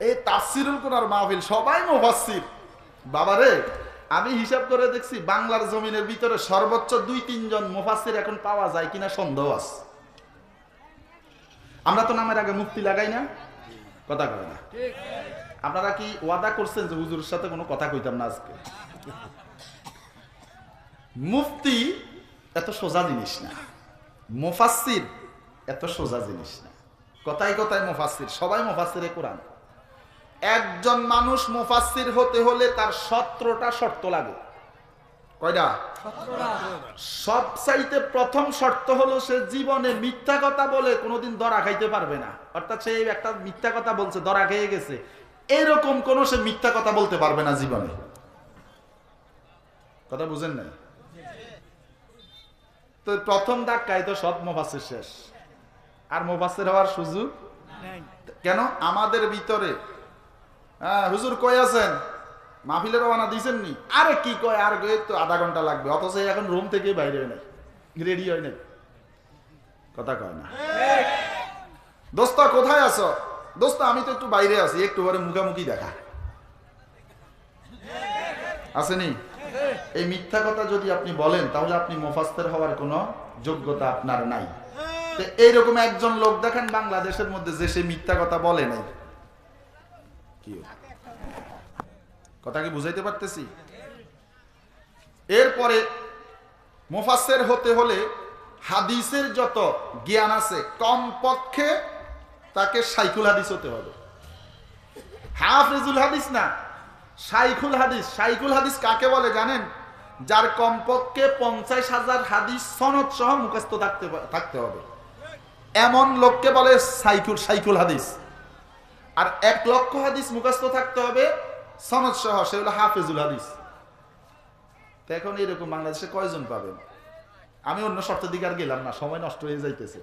এই তাফসিরুল কোরআন মাহফিল সবাই মুফাসসির। বাবারে, আমি হিসাব করে দেখছি বাংলার জমিনের ভিতরে সর্বোচ্চ দুই তিনজন মুফাসসির এখন পাওয়া যায় কিনা সন্দেহ আছে। আমরা তো নামের আগে মুক্তি লাগাই না। কথা কয় না। আপনারা কি ওয়াদা করছেন যে হুজুরের সাথে কোনো কথা কইতাম না আজকে? মুফতি এত সোজা জিনিস না। মুফাসসির এত সোজা জিনিস না। কথায় কথায় মুফাসসির, সবাই মুফাসসিরে কোরআন। একজন মানুষ মুফাসসির হতে হলে তার সত্রটা শর্ত লাগে। কয়টা? সবচাইতে প্রথম শর্ত হলো সে জীবনে মিথ্যা কথা বলে কোনোদিন দরা খাইতে পারবে না। অর্থাৎ সে একটা মিথ্যা কথা বলছে দরা খেয়ে গেছে। এরকম কোন সে মিথ্যা কথা বলতে পারবে না জীবনে। কথা বুঝেন নাই? তো প্রথম ধাক্কায় তো সব মোফাসের শেষ। আর মোফাসের হওয়ার সুযোগ? কেন? আমাদের ভিতরে হ্যাঁ হুজুর কই আছেন? মাহফিলের রওনা দিয়েছেন নি আরে কি কয়? আর তো আধা ঘণ্টা লাগবে। অথচ এখন রুম থেকে বাইরে হয় নাই। রেডি হয় নাই। কথা কয় না। দোস্ত, কোথায় আছো? দোস্ত, আমি তো একটু বাইরে আছি। একটু পরে মুখামুখি দেখা। আসেনি? এই মিথ্যা কথা যদি আপনি বলেন, তাহলে আপনি মোফাস্তের হওয়ার কোনো যোগ্যতা আপনার নাই। এইরকম একজন লোক দেখেন, বাংলাদেশের মধ্যে যে সে মিথ্যা কথা বলে নাই। কথা কি বুঝাইতে পারতেছি? এরপরে মোফাসের হতে হলে হাদিসের যত জ্ঞান আছে, কমপক্ষে তাকে সাইকুল হাদিস হতে হবে। হাফিজুল হাদিস না, সাইকুল হাদিস। সাইকুল হাদিস কাকে বলে জানেন? যার কমপক্ষে পঞ্চাশ হাজার হাদিস সনদ সহ মুখস্থ থাকতে থাকতে হবে। এমন লোককে বলে সাইকুল সাইকুল হাদিস। আর এক লক্ষ হাদিস মুখস্থ থাকতে হবে সনদ সহ সে হলো হাফিজুল হাদিস। তো এখন এরকম বাংলাদেশে কয়জন পাবেন? আমি অন্য শর্তের দিকে আর গেলাম না, সময় নষ্ট হয়ে যাইতেছে।